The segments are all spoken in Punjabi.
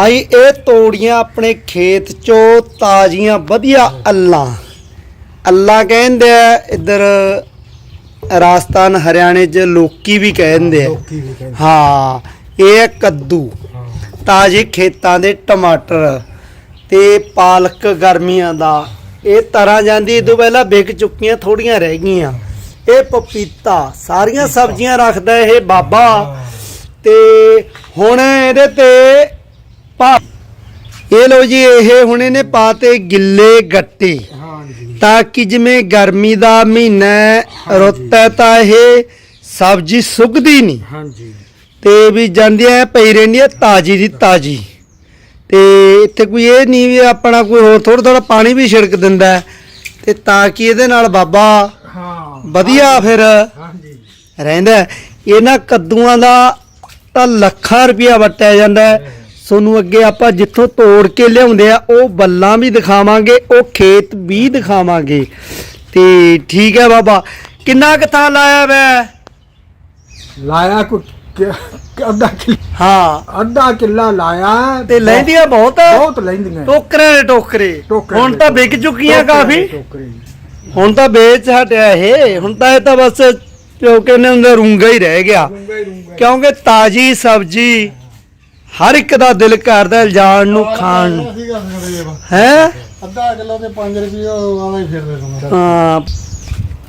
ਆਈ ਇਹ ਤੋੜੀਆਂ ਆਪਣੇ ਖੇਤ ਚੋਂ ਤਾਜ਼ੀਆਂ ਵਧੀਆ ਅੱਲਾਂ। ਅੱਲਾ ਕਹਿੰਦੇ ਆ ਇੱਧਰ ਰਾਜਸਥਾਨ ਹਰਿਆਣੇ 'ਚ ਲੋਕੀ ਵੀ ਕਹਿੰਦੇ ਆ। ਲੋਕੀ ਵੀ ਕਹਿੰਦੇ ਹਾਂ ਇਹ ਹੈ ਕੱਦੂ। ਤਾਜ਼ੇ ਖੇਤਾਂ ਦੇ ਟਮਾਟਰ ਤੇ ਪਾਲਕ ਗਰਮੀਆਂ ਦਾ। ਇਹ ਤਰਾਂ ਜਾਂਦੀ ਇਹ ਤੋਂ ਪਹਿਲਾਂ ਵਿਕ ਚੁੱਕੀਆਂ ਥੋੜੀਆਂ ਰਹਿ ਗਈਆਂ। ਇਹ ਪਪੀਤਾ ਸਾਰੀਆਂ ਸਬਜ਼ੀਆਂ ਰੱਖਦਾ ਇਹ ਬਾਬਾ। ਤੇ ਹੁਣ ਇਹਦੇ ਤੇ ਪਾ ਇਹ ਲੋ ਜੀ ਇਹ ਹੁਣ ਇਹਨੇ ਪਾਤੇ ਗਿੱਲੇ ਗੱਟੇ। ਹਾਂ ਤਾਂ ਕਿ ਜਿਵੇਂ ਗਰਮੀ ਦਾ ਮਹੀਨਾ ਹੈ, ਰੁੱਤ ਹੈ ਤਾਂ ਇਹ ਸਬਜ਼ੀ ਸੁੱਕਦੀ ਨਹੀਂ। ਹਾਂ ਜੀ ਤੇ ਵੀ ਜਾਂਦੀਆਂ ਪਈ ਰਹਿੰਦੀਆਂ ਤਾਜੀ ਦੀ ਤਾਜੀ। ਤੇ ਇੱਥੇ ਕੋਈ ਇਹ ਨਹੀਂ ਵੀ ਆਪਣਾ ਕੋਈ ਹੋਰ ਥੋੜਾ ਥੋੜਾ ਪਾਣੀ ਵੀ ਛਿੜਕ ਦਿੰਦਾ ਹੈ। ਤੇ ਤਾਂ ਕਿ ਇਹਦੇ ਨਾਲ ਬਾਬਾ ਹਾਂ। ਵਧੀਆ ਫਿਰ ਹਾਂ ਜੀ ਰਹਿੰਦਾ ਹੈ। ਇਹਨਾਂ ਕੱਦੂਆਂ ਦਾ ਤਾਂ ਲੱਖਾਂ ਰੁਪਇਆ ਵਟਿਆ ਜਾਂਦਾ ਹੈ। ਸੋਨੂੰ ਅੱਗੇ ਆਪਾਂ ਜਿੱਥੋਂ ਤੋੜ ਕੇ ਲਿਆਉਂਦੇ ਆ ਉਹ ਬੱਲਾਂ ਵੀ ਦਿਖਾਵਾਂਗੇ ਉਹ ਖੇਤ ਵੀ ਦਿਖਾਵਾਂਗੇ। ਤੇ ਠੀਕ ਹੈ ਬਾਬਾ ਕਿੰਨਾ ਕੁ ਥਾਂ ਲਾਇਆ ਵੈ? ਲਾਇਆ ਕੋ ਅੱਧਾ ਕਿੱਲਾ। ਹਾਂ। ਅੱਧਾ ਕਿੱਲਾ ਲਾਇਆ। ਤੇ ਲੈਂਦੀਆਂ ਬਹੁਤ? ਬਹੁਤ ਲੈਂਦੀਆਂ। ਟੋਕਰੇ ਦੇ ਟੋਕਰੇ। ਹੁਣ ਦੇ ਤਾਂ ਵਿਕ ਚੁੱਕੀਆਂ ਕਾਫੀ। ਹੁਣ ਤਾਂ ਵੇਚ ਹਟਿਆ ਇਹ। ਹੁਣ ਤਾਂ ਇਹ ਤਾਂ ਬਸ ਕਿਉਂਕਿ ਨੇ ਉਹਦਾ ਰੂੰਗਾ ਹੀ ਰਹਿ ਗਿਆ। ਕਿਉਂਕਿ ਤਾਜੀ ਸਬਜੀ ਹਰ ਇੱਕ ਦਾ ਦਿਲ ਕਰਦਾ ਜਾਣ ਨੂੰ ਖਾਣ ਨੂੰ। ਹੈ ਅੱਧਾ ਕਿੱਲਾ ਤੇ 5 ਰੁਪਏ ਵਾਲਾ ਹੀ ਫਿਰਦੇ ਤੁਹਾਨੂੰ ਹਾਂ।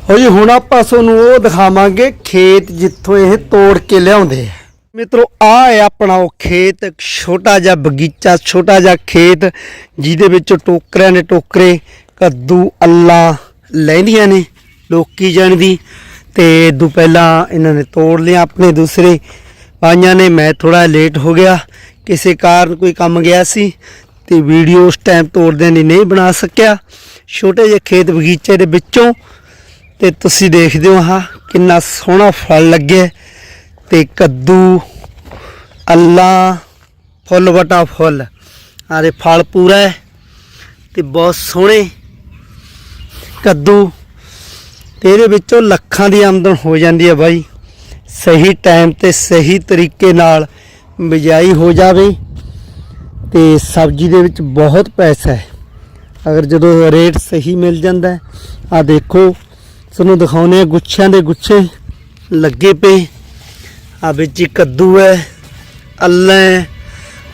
ਹੋ ਜੀ ਹੁਣ ਆਪਾਂ ਤੁਹਾਨੂੰ ਉਹ ਦਿਖਾਵਾਂਗੇ ਖੇਤ ਜਿੱਥੋਂ ਇਹ ਤੋੜ ਕੇ ਲਿਆਉਂਦੇ ਆ। ਮਿੱਤਰੋ ਆ ਹੈ ਆਪਣਾ ਉਹ ਖੇਤ ਛੋਟਾ ਜਿਹਾ ਬਗੀਚਾ ਛੋਟਾ ਜਿਹਾ ਖੇਤ ਜਿਹਦੇ ਵਿੱਚ ਟੋਕਰਿਆਂ ਦੇ ਟੋਕਰੇ ਕੱਦੂ ਅੱਲਾ ਲੈਂਦੀਆਂ ਨੇ ਲੋਕੀ ਜਾਣਦੀ ਤੇ ਦੂ ਪਹਿਲਾਂ ਇਹਨਾਂ ਨੇ ਤੋੜ ਲਿਆ ਆਪਣੇ ਦੂਸਰੇ ਪਾਈਆਂ ਨੇ, ਮੈਂ ਥੋੜਾ ਲੇਟ ਹੋ ਗਿਆ। ਕਿਸੇ ਕਾਰਨ ਕੋਈ ਕੰਮ ਗਿਆ ਸੀ ਤੇ ਵੀਡੀਓ ਉਸ ਟਾਈਮ ਤੋੜਦਿਆਂ ਦੀ ਨਹੀਂ ਬਣਾ ਸਕਿਆ। ਛੋਟੇ ਜਿਹੇ ਖੇਤ ਬਗੀਚੇ ਦੇ ਵਿੱਚੋਂ ਤੇ ਤੁਸੀਂ ਦੇਖਦੇ ਹੋ ਹਾਂ ਕਿੰਨਾ ਸੋਹਣਾ ਫਲ ਲੱਗਿਆ। ਤੇ ਕੱਦੂ, ਅੱਲਾ, ਫੁੱਲ ਵਟਾ ਫੁੱਲ। ਆਰੇ ਫਲ ਪੂਰਾ ਹੈ ਤੇ ਬਹੁਤ ਸੋਹਣੇ ਕੱਦੂ। ਤੇ ਇਹਦੇ ਵਿੱਚੋਂ ਲੱਖਾਂ ਦੀ ਆਮਦਨ ਹੋ ਜਾਂਦੀ ਹੈ ਬਾਈ। ਸਹੀ ਟਾਈਮ ਤੇ ਸਹੀ ਤਰੀਕੇ ਨਾਲ ਬਿਜਾਈ ਹੋ ਜਾਵੇ ਤੇ ਸਬਜ਼ੀ ਦੇ ਵਿੱਚ ਬਹੁਤ ਪੈਸਾ ਹੈ। ਅਗਰ ਜਦੋਂ ਰੇਟ ਸਹੀ ਮਿਲ ਜਾਂਦਾ ਹੈ ਆ ਦੇਖੋ, ਤੁਹਾਨੂੰ ਦਿਖਾਉਨੇ ਆ ਗੁੱਛਿਆਂ ਦੇ ਗੁੱਛੇ ਲੱਗੇ ਪਏ। ਆ ਵਿੱਚ ਹੀ ਕੱਦੂ ਹੈ ਅੱਲਾ ਹੈ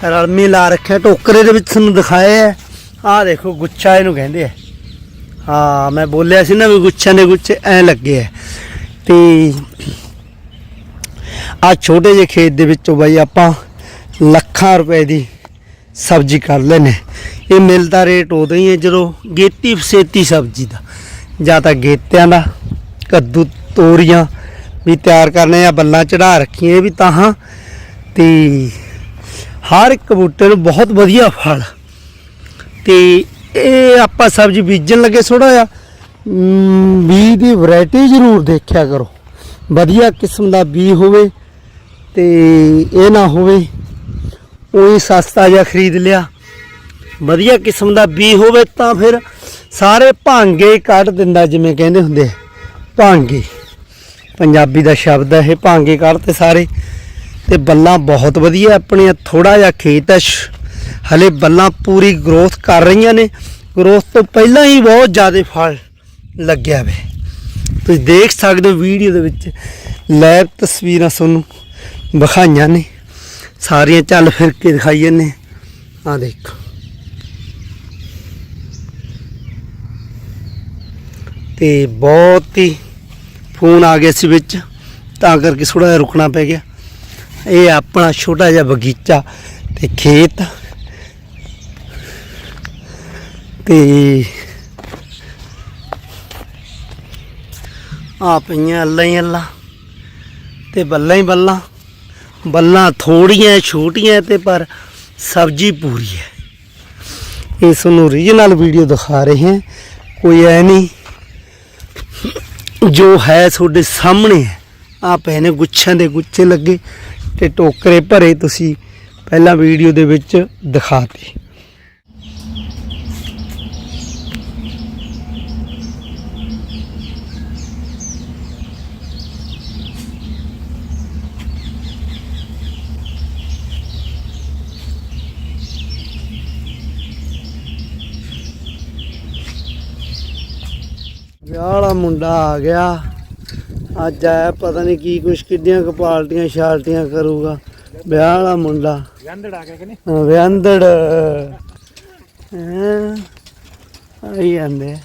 ਰਲਮੀ ਲਾ ਰੱਖਿਆ, ਟੋਕਰੇ ਦੇ ਵਿੱਚ ਤੁਹਾਨੂੰ ਦਿਖਾਇਆ ਹੈ। ਆ ਦੇਖੋ, ਗੁੱਛਾ ਇਹਨੂੰ ਕਹਿੰਦੇ ਆ। ਹਾਂ, ਮੈਂ ਬੋਲਿਆ ਸੀ ਨਾ ਵੀ ਗੁੱਛਿਆਂ ਦੇ ਗੁੱਛੇ ਐ ਲੱਗੇ ਆ। ਤੇ ਆ ਛੋਟੇ ਜਿਹੇ ਖੇਤ ਦੇ ਵਿੱਚੋਂ ਬਾਈ ਆਪਾਂ ਲੱਖਾਂ ਰੁਪਏ ਦੀ ਸਬਜ਼ੀ ਕਰ ਲੈਨੇ ਇਹ ਮਿਲਦਾ ਰੇਟ ਉਦੋਂ ਹੀ ਹੈ ਜਦੋਂ ਗੇਤੀ ਫਸੇਤੀ ਸਬਜ਼ੀ ਦਾ ਜਾਂ ਤਾਂ ਗੇਤਿਆਂ ਦਾ ਕੱਦੂ ਤੋਰੀਆਂ ਵੀ ਤਿਆਰ ਕਰਨੇ ਆ ਬੱਲਾਂ ਚੜਾ ਰੱਖੀਆਂ ਇਹ ਵੀ ਤਾਂ ਹਾਂ। ਤੇ ਹਰ ਇੱਕ ਬੂਟੇ ਨੂੰ ਬਹੁਤ ਵਧੀਆ ਫਲ। ਤੇ ਇਹ ਆਪਾਂ ਸਬਜ਼ੀ ਬੀਜਣ ਲੱਗੇ ਥੋੜਾ ਜਿਹਾ। ਮ, ਬੀਜ ਦੀ ਵੈਰਾਈਟੀ ਜ਼ਰੂਰ ਦੇਖਿਆ ਕਰੋ। ਵਧੀਆ ਕਿਸਮ ਦਾ ਬੀਜ ਹੋਵੇ ਤੇ ਇਹ ਨਾ ਹੋਵੇ, ਉਹੀ ਸਸਤਾ ਜਿਹਾ ਖਰੀਦ ਲਿਆ। ਵਧੀਆ ਕਿਸਮ ਦਾ ਬੀ ਹੋਵੇ ਤਾਂ ਫਿਰ ਸਾਰੇ ਭਾਂਗੇ ਕੱਢ ਦਿੰਦਾ ਜਿਵੇਂ ਕਹਿੰਦੇ ਹੁੰਦੇ ਭਾਂਗੇ। ਪੰਜਾਬੀ ਦਾ ਸ਼ਬਦ ਹੈ ਇਹ, ਭਾਂਗੇ ਕੱਢਤੇ ਸਾਰੇ। ਤੇ ਬੱਲਾਂ ਬਹੁਤ ਵਧੀਆ ਆਪਣੇ ਥੋੜਾ ਜਿਹਾ ਖੇਤ ਹੈ ਸ਼- ਹਲੇ ਬੱਲਾਂ ਪੂਰੀ ਗਰੋਥ ਕਰ ਰਹੀਆਂ ਨੇ। ਗਰੋਥ ਤੋਂ ਪਹਿਲਾਂ ਹੀ ਬਹੁਤ ਜ਼ਿਆਦਾ ਫਲ ਲੱਗਿਆ ਵੇ। ਤੁਸੀਂ ਦੇਖ ਸਕਦੇ ਹੋ ਵੀਡੀਓ ਦੇ ਵਿੱਚ ਲਾਈਵ ਤਸਵੀਰਾਂ ਤੁਹਾਨੂੰ। ਵਿਖਾਈਆਂ ਨੇ। ਸਾਰੀਆਂ ਚੱਲ ਫਿਰ ਕੇ ਦਿਖਾਈਆਂ ਨੇ। ਆ ਦੇਖੋ। ਤੇ ਬਹੁਤ ਹੀ ਫੋਨ ਆ ਗਿਆ ਸੀ ਵਿੱਚ, ਤਾਂ ਕਰਕੇ ਥੋੜਾ ਜਿਹਾ ਰੁਕਣਾ ਪੈ ਗਿਆ। ਇਹ ਆਪਣਾ ਛੋਟਾ ਜਿਹਾ ਬਗੀਚਾ ਤੇ ਖੇਤ। ਤੇ ਆ ਪਈਆਂ ਅੱਲਾ ਹੀ ਅੱਲਾ ਤੇ ਬੱਲਾਂ ਹੀ ਬੱਲਾਂ। ਬੱਲਾਂ ਥੋੜੀਆਂ, ਛੋਟੀਆਂ ਤੇ ਪਰ ਸਬਜ਼ੀ ਪੂਰੀ ਹੈ। ਇਹ ਤੁਹਾਨੂੰ ਰੀਜਨਲ ਵੀਡੀਓ ਦਿਖਾ ਰਹੇ ਹਾਂ। ਕੋਈ ਐ ਨਹੀਂ, ਜੋ ਹੈ ਤੁਹਾਡੇ ਸਾਹਮਣੇ ਹੈ। ਆ ਪਏ ਨੇ ਗੁੱਛਾਂ ਦੇ ਗੁੱਛੇ ਲੱਗੇ ਤੇ ਟੋਕਰੇ ਭਰੇ ਤੁਸੀਂ ਪਹਿਲਾਂ ਵੀਡੀਓ ਦੇ ਵਿੱਚ ਦਿਖਾਤੀ ਵਿਆਹ ਵਾਲਾ ਮੁੰਡਾ ਆ ਗਿਆ। ਅੱਜ ਆਇਆ ਪਤਾ ਨਹੀਂ ਕੀ ਕੁਛ ਕਿੱਡੀਆਂ ਕਪਾਲਟੀਆਂ ਸ਼ਾਲਟੀਆਂ ਕਰੂਗਾ। ਵਿਆਹ ਵਾਲਾ ਮੁੰਡਾ। ਗੰਦੜ ਆ ਗਿਆ ਕਿ ਨਹੀਂ? ਹਾਂ, ਵਿਆਂਦੜ ਹੈਂ? ਆਈ ਜਾਂਦੇ।